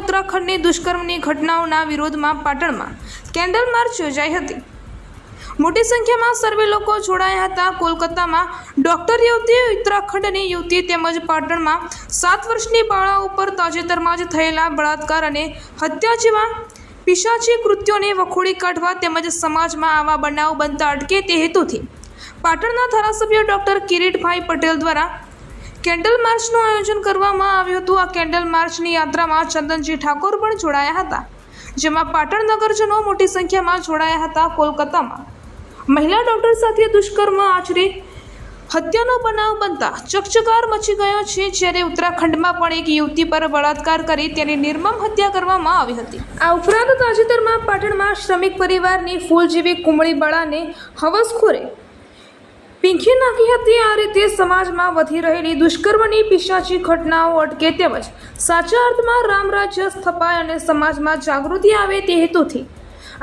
ઉત્તરાખંડની દુષ્કર્મની ઘટનાઓના વિરોધમાં પાટણમાં candle March યોજાઈ હતી. મોટી સંખ્યામાં સર્વે લોકો જોડાયા હતા. કોલકાતામાં ડોક્ટર યુવતી, ઉત્તરાખંડની યુવતી તેમજ પાટણમાં સાત વર્ષની બાળા ઉપર તાજેતરમાં જ થયેલા બળાત્કાર અને હત્યા જેવા પિશાચી કૃત્યોને વખોડી કાઢવા તેમજ સમાજમાં આવા બનાવ બનતા અટકે તે હેતુથી પાટણના ધારાસભ્ય ડોક્ટર કિરીટભાઈ પટેલ દ્વારા કેન્ડલ માર્ચનું આયોજન કરવામાં આવ્યું હતું. આ કેન્ડલ માર્ચની યાત્રામાં ચંદનજી ઠાકોર પણ જોડાયા હતા, જેમાં પાટણ નગરજનો મોટી સંખ્યામાં જોડાયા હતા કોલકાતામાં. મહિલા ડોક્ટર સાથે દુષ્કર્મ આચરી હત્યાનો બનાવ બનતા ચકચકાર મચી ગયો છે. જ્યારે ઉત્તરાખંડમાં પણ એક યુવતી પર બળાત્કાર કરી તેની નિર્મમ હત્યા કરવામાં આવી હતી. આ ઉપરાંત તાજેતરમાં પાટણમાં શ્રમિક પરિવારની ફૂલ જેવી કુમળી બળાને હવસખોરે પીંખી નાખી હતી આ રીતે સમાજમાં વધી રહેલી દુષ્કર્મની પિશાચી ઘટનાઓ અટકે તેમજ સાચા અર્થમાં રામરાજ્ય સ્થપાય અને સમાજમાં જાગૃતિ આવે તે હેતુથી.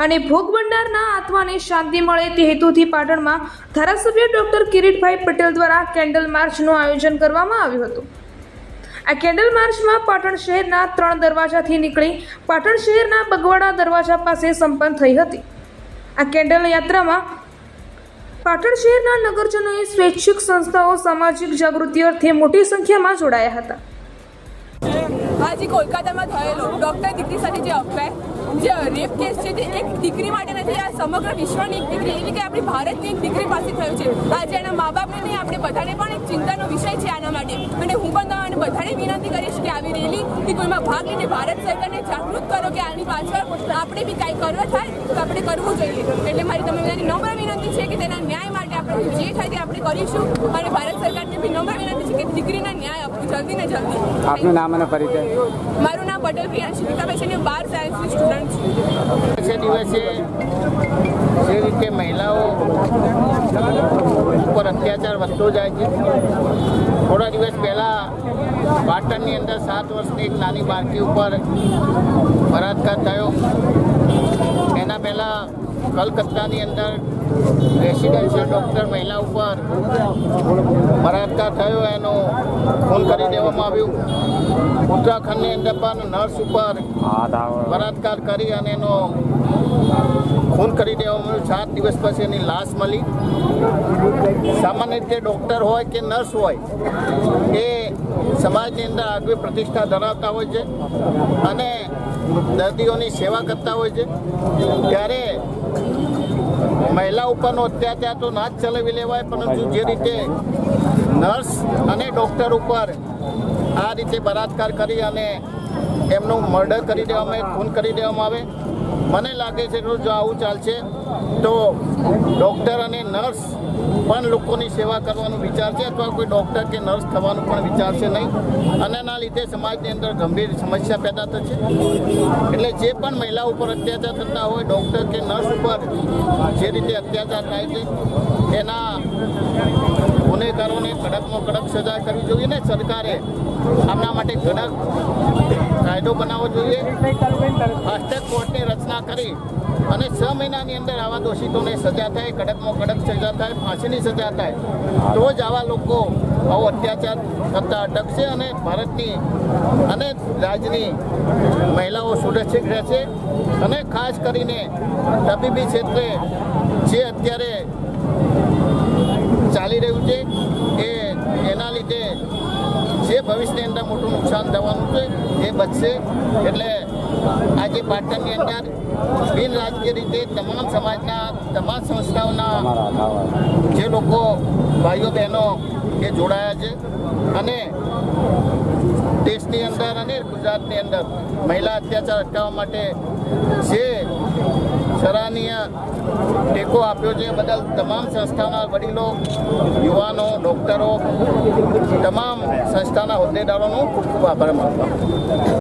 અને ભોગ ભંડારના આત્માને શાંતિ મળે તે હેતુથી પાટણમાં ધારાસભ્ય ડોક્ટર કિરીટભાઈ પટેલ દ્વારા કેન્ડલ માર્ચનું આયોજન કરવામાં આવ્યું હતું. આ કેન્ડલ માર્ચમાં પાટણ શહેરના ત્રણ દરવાજાથી નીકળી પાટણ શહેરના બગવાડા દરવાજા પાસે સંપન્ન થઈ હતી. આ કેન્ડલ યાત્રામાં પાટણ શહેરના નગરજનોએ સ્વૈચ્છિક સંસ્થાઓ સામાજિક જાગૃતિ અર્થે મોટી સંખ્યામાં જોડાયા હતા. આજે કોલકાતામાં થયેલો ડોક્ટર દીકરી સાથે જે અફેર, જે રેપ કેસ છે તે એક દીકરી માટે નથી, આ સમગ્ર વિશ્વની એક દીકરી એટલે કે આપણી ભારતની એક દીકરી પાસે થયું છે. આજે એના મા બાપને નહીં, આપણે બધાને પણ એક ચિંતાનો વિષય છે આના માટે. અને હું પણ તમારે બધાને વિનંતી કરીશ કે આવી રેલી, કે કોઈમાં ભાગ લઈને ભારત સરકારને જાગૃત કરો, કે આની પાછળ આપણે બી કાંઈ કરવા થાય, તો આપણે કરવું જોઈએ. એટલે મારી તમે બધાની નમ્ર વિનંતી છે કે તેના ન્યાય માટે આપણે જે થાય તે આપણે કરીશું. અને ભારત સરકારને બી નમ્ર વિનંતી છે કે દીકરીને ન્યાય આપવું જલ્દી ને જલ્દી આપનું નામ અને પરિચય? મારું નામ પટેલ પ્રિયા શિવિકાભાઈ છે અને બાર સાયન્સની સ્ટુડન્ટ છું. દિવસે દિવસે જે રીતે મહિલાઓ ઉપર અત્યાચાર વધતો જાય છે થોડા દિવસ પહેલાં પાટણની અંદર સાત વર્ષની એક નાની બાળકી ઉપર બળાત્કાર થયો. એના પહેલાં કલકત્તાની અંદર રેસિડેન્શિયલ ડૉક્ટર મહિલા ઉપર બળાત્કાર થયો એનો ખૂન કરી દેવામાં આવ્યું. ઉત્તરાખંડની અંદર પણ નર્સ ઉપર બળાત્કાર કરી અને એનો ખૂન કરી દેવામાં આવ્યું. સાત દિવસ પછી એની લાશ મળી. સામાન્ય રીતે ડૉક્ટર હોય કે નર્સ હોય, એ સમાજની અંદર આગવી પ્રતિષ્ઠા ધરાવતા હોય છે અને દર્દીઓની સેવા કરતા હોય છે. ત્યારે મહિલા ઉપરનો અત્યાચાર તો ના ચલાવી લેવાય, પરંતુ જે રીતે નર્સ અને ડૉક્ટર ઉપર આ રીતે બળાત્કાર કરી અને એમનું મર્ડર કરી દેવામાં આવે, ખૂન કરી દેવામાં આવે મને લાગે છે કે જો આવું ચાલશે. તો ડૉક્ટર અને નર્સ પણ લોકોની સેવા કરવાનું વિચારશે અથવા કોઈ ડૉક્ટર કે નર્સ થવાનું પણ વિચારશે નહીં. અને એના લીધે સમાજની અંદર ગંભીર સમસ્યા પેદા થશે. એટલે જે પણ મહિલા ઉપર અત્યાચાર થતા હોય ડૉક્ટર કે નર્સ ઉપર જે રીતે અત્યાચાર થાય છે, એના ગુનેગારોને કડકમાં કડક સજા કરવી જોઈએ ને સરકારે આમના માટે કડક કાયદો બનાવવો જોઈએ. ફાસ્ટેગ કોર્ટની રચના કરી અને છ મહિનાની અંદર આવા દોષિતોને સજા થાય, કડકમાં કડક સજા થાય, ફાંસીની સજા થાય, તો જ આવા લોકો આવો અત્યાચાર કરતા અટકશે અને ભારતની અને રાજ્યની મહિલાઓ સુરક્ષિત રહેશે. અને ખાસ કરીને તબીબી ક્ષેત્રે જે અત્યારે ચાલી રહ્યું છે, એ એના લીધે જે ભવિષ્યની અંદર મોટું નુકસાન થવાનું છે, એ બચશે. એટલે આજે પાટણની અંદર બિન રાજકીય રીતે તમામ સમાજના તમામ સંસ્થાઓના જે લોકો ભાઈઓ બહેનો એ જોડાયા છે અને દેશની અંદર અને ગુજરાતની અંદર મહિલા અત્યાચાર અટકાવવા માટે જે સરાહનીય ટેકો આપ્યો છે બદલ તમામ સંસ્થાના વડીલો યુવાનો ડૉક્ટરો તમામ સંસ્થાના હોદ્દેદારોનો ખૂબ ખૂબ આભાર માનતો